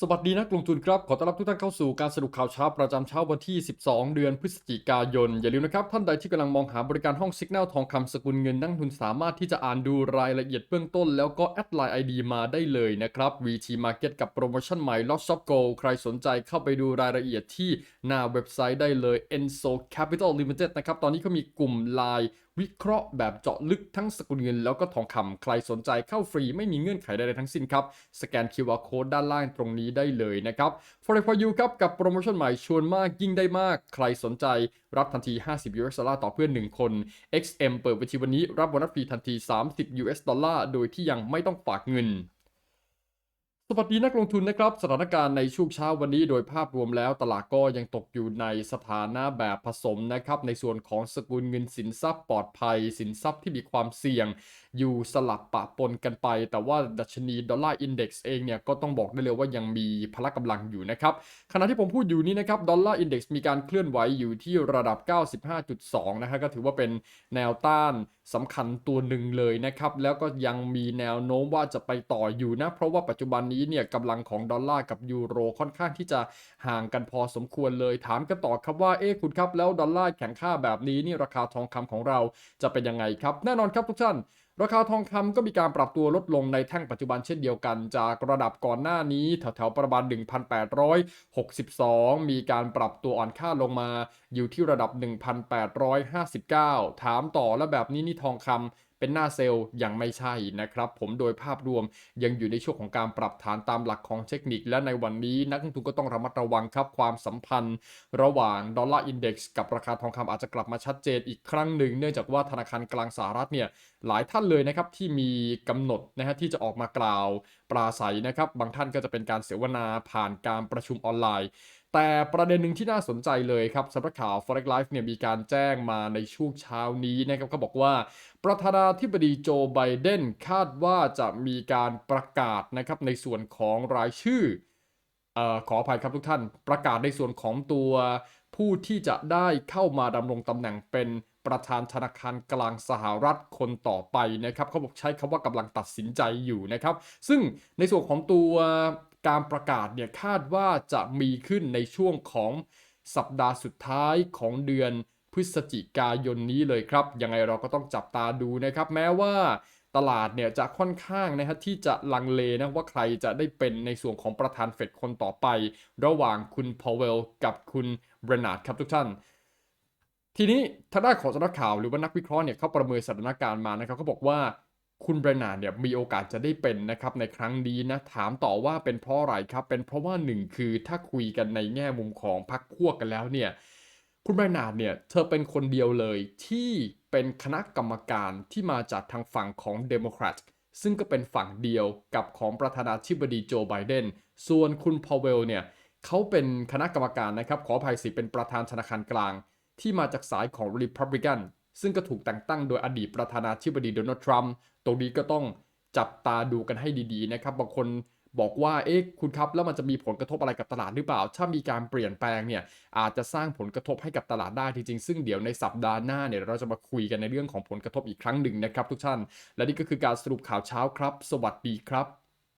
สวัสดีนักลงทุนครับ ขอต้อนรับทุกท่านเข้าสู่การสรุปข่าวเช้าประจำเช้าวันที่ 12 เดือนพฤศจิกายน อย่าลืมนะครับ ท่านใดที่กำลังมองหาบริการห้องสิกแนลทองคำสกุลเงินนักลงทุนสามารถที่จะอ่านดูรายละเอียดเบื้องต้น แล้วก็แอดไลน์ ID มาได้เลยนะครับ VT Market กับโปรโมชั่นใหม่ Lot Shop Go ใครสนใจเข้าไปดูรายละเอียดที่หน้าเว็บไซต์ได้เลย Enso Capital Limited นะครับตอนนี้เขามีกลุ่มไลน์วิเคราะห์แบบเจาะลึกทั้งสกุลเงินแล้วก็ทองคำใครสนใจเข้าฟรีไม่มีเงื่อนไขใดๆทั้งสิ้นครับสแกน QR Code ด้านล่างตรงนี้ได้เลยนะครับ For for you ครับกับโปรโมชั่นใหม่ชวนมากยิ่งได้มาก ใครสนใจรับทันที 50 US ดอลลาร์ต่อเพื่อน 1 คน XM เปิดบัญชีวันนี้รับโบนัสฟรีทันที 30 US ดอลลาร์โดยที่ยังไม่ต้องฝากเงินสวัสดีนักลงทุนนะครับสถานการณ์ในช่วงเช้าวันนี้โดยภาพรวมแล้วตลาดก็ยังตกอยู่ในสถานะแบบผสมนะครับในส่วนของสกุลเงินสินทรัพย์ปลอดภัย สินทรัพย์ที่มีความเสี่ยง อยู่สลับปะปนกันไป แต่ว่าดัชนีดอลลาร์อินเด็กซ์เองเนี่ยก็ต้องบอกได้เลยว่ายังมีพละกำลังอยู่นะครับขณะที่ผมพูดอยู่นี้นะครับดอลลาร์อินเด็กซ์มีการเคลื่อนไหวอยู่ที่ระดับ 95.2 นะฮะก็ถือว่าเป็นแนวต้านสำคัญตัวหนึ่งเลยนะครับ แล้วก็ยังมีแนวโน้มว่าจะไปต่ออยู่นะ เพราะว่าปัจจุบันนี้เนี่ยกำลังของดอลลาร์กับยูโรค่อนข้างที่จะห่างกันพอสมควรเลย ถามกันต่อครับว่าเอ๊ะคุณครับ แล้วดอลลาร์แข็งค่าแบบนี้นี่ราคาทองคำของเราจะเป็นยังไงครับ แน่นอนครับทุกท่าน ราคาทองคำก็มีการปรับตัวลดลงในแท่งปัจจุบันเช่นเดียวกัน จากระดับก่อนหน้านี้แถวๆประมาณ 1,862 มีการปรับตัวอ่อนค่าลงมาอยู่ที่ระดับ 1,859 ถามต่อแล้วแบบนี้นี่ทองคำเป็นหน้าเซลล์ยังไม่ใช่นะครับ ผมโดยภาพรวมยังอยู่ในช่วงของการปรับฐานตามหลักของเทคนิค และในวันนี้นักลงทุนก็ต้องระมัดระวังครับความสัมพันธ์ ระหว่างดอลลาร์อินเด็กซ์กับราคาทองคำอาจจะกลับมาชัดเจนอีกครั้งหนึ่ง เนื่องจากว่าธนาคารกลางสหรัฐเนี่ยหลายท่านเลยนะครับที่มีกำหนดนะฮะที่จะออกมากล่าวปราศัยนะครับบางท่านก็จะเป็นการเสวนาผ่านการประชุมออนไลน์ แต่ประเด็นหนึ่งที่น่าสนใจเลยครับสำหรับข่าว Forex Live เนี่ยมีการแจ้งมาในช่วงเช้านี้นะครับเขาบอกว่า ประธานาธิบดีโจไบเดนคาดว่าจะมีการประกาศนะครับในส่วนของรายชื่อเอ่อขออภัยครับทุกท่าน ประกาศในส่วนของตัวผู้ที่จะได้เข้ามาดำรงตำแหน่งเป็นประธานธนาคารกลางสหรัฐคนต่อไปนะครับเขาบอกใช้คำว่ากำลังตัดสินใจอยู่นะครับ ซึ่งในส่วนของตัว การประกาศเนี่ยคาดว่าจะมีขึ้นในช่วงของสัปดาห์สุดท้ายของเดือนพฤศจิกายนนี้เลยครับ ยังไงเราก็ต้องจับตาดูนะครับ แม้ว่าตลาดเนี่ยจะค่อนข้างนะฮะที่จะลังเลนะว่าใครจะได้เป็นในส่วนของประธานเฟดคนต่อไป ระหว่างคุณพาวเวลกับคุณเบรนาร์ดครับทุกท่าน ทีนี้ทางด้านของสำนักข่าวหรือว่านักวิเคราะห์เนี่ยเขาประเมินสถานการณ์มานะครับเขาบอกว่า คุณเบรนาดเนี่ยมีโอกาสจะได้เป็นนะครับในครั้งนี้นะถามต่อว่าเป็นเพราะอะไรครับ เป็นเพราะว่าหนึ่งคือถ้าคุยกันในแง่มุมของพรรคพวกกันแล้วเนี่ยคุณเบรนาดเนี่ยเธอเป็นคนเดียวเลยที่เป็นคณะกรรมการที่มาจากทางฝั่งของเดโมแครตซึ่งก็เป็นฝั่งเดียวกับของประธานาธิบดีโจไบเดนส่วนคุณพาวเวลเนี่ยเขาเป็นคณะกรรมการนะครับขออภัยสิเป็นประธานธนาคารกลาง ที่มาจากสายของ Republican ซึ่งก็ถูกแต่งตั้งโดยอดีตประธานาธิบดีโดนัลด์ทรัมป์ตรงนี้ก็ต้องจับตาดูกันให้ดีๆนะครับบางคนบอกว่าเอ๊ะคุณครับแล้วมันจะมีผลกระทบอะไรกับตลาดหรือเปล่า ถ้ามีการเปลี่ยนแปลงเนี่ยอาจจะสร้างผลกระทบให้กับตลาดได้จริงๆ ซึ่งเดี๋ยวในสัปดาห์หน้าเนี่ยเราจะมาคุยกันในเรื่องของผลกระทบอีกครั้งหนึ่งนะครับทุกท่าน และนี่ก็คือการสรุปข่าวเช้าครับ สวัสดีครับ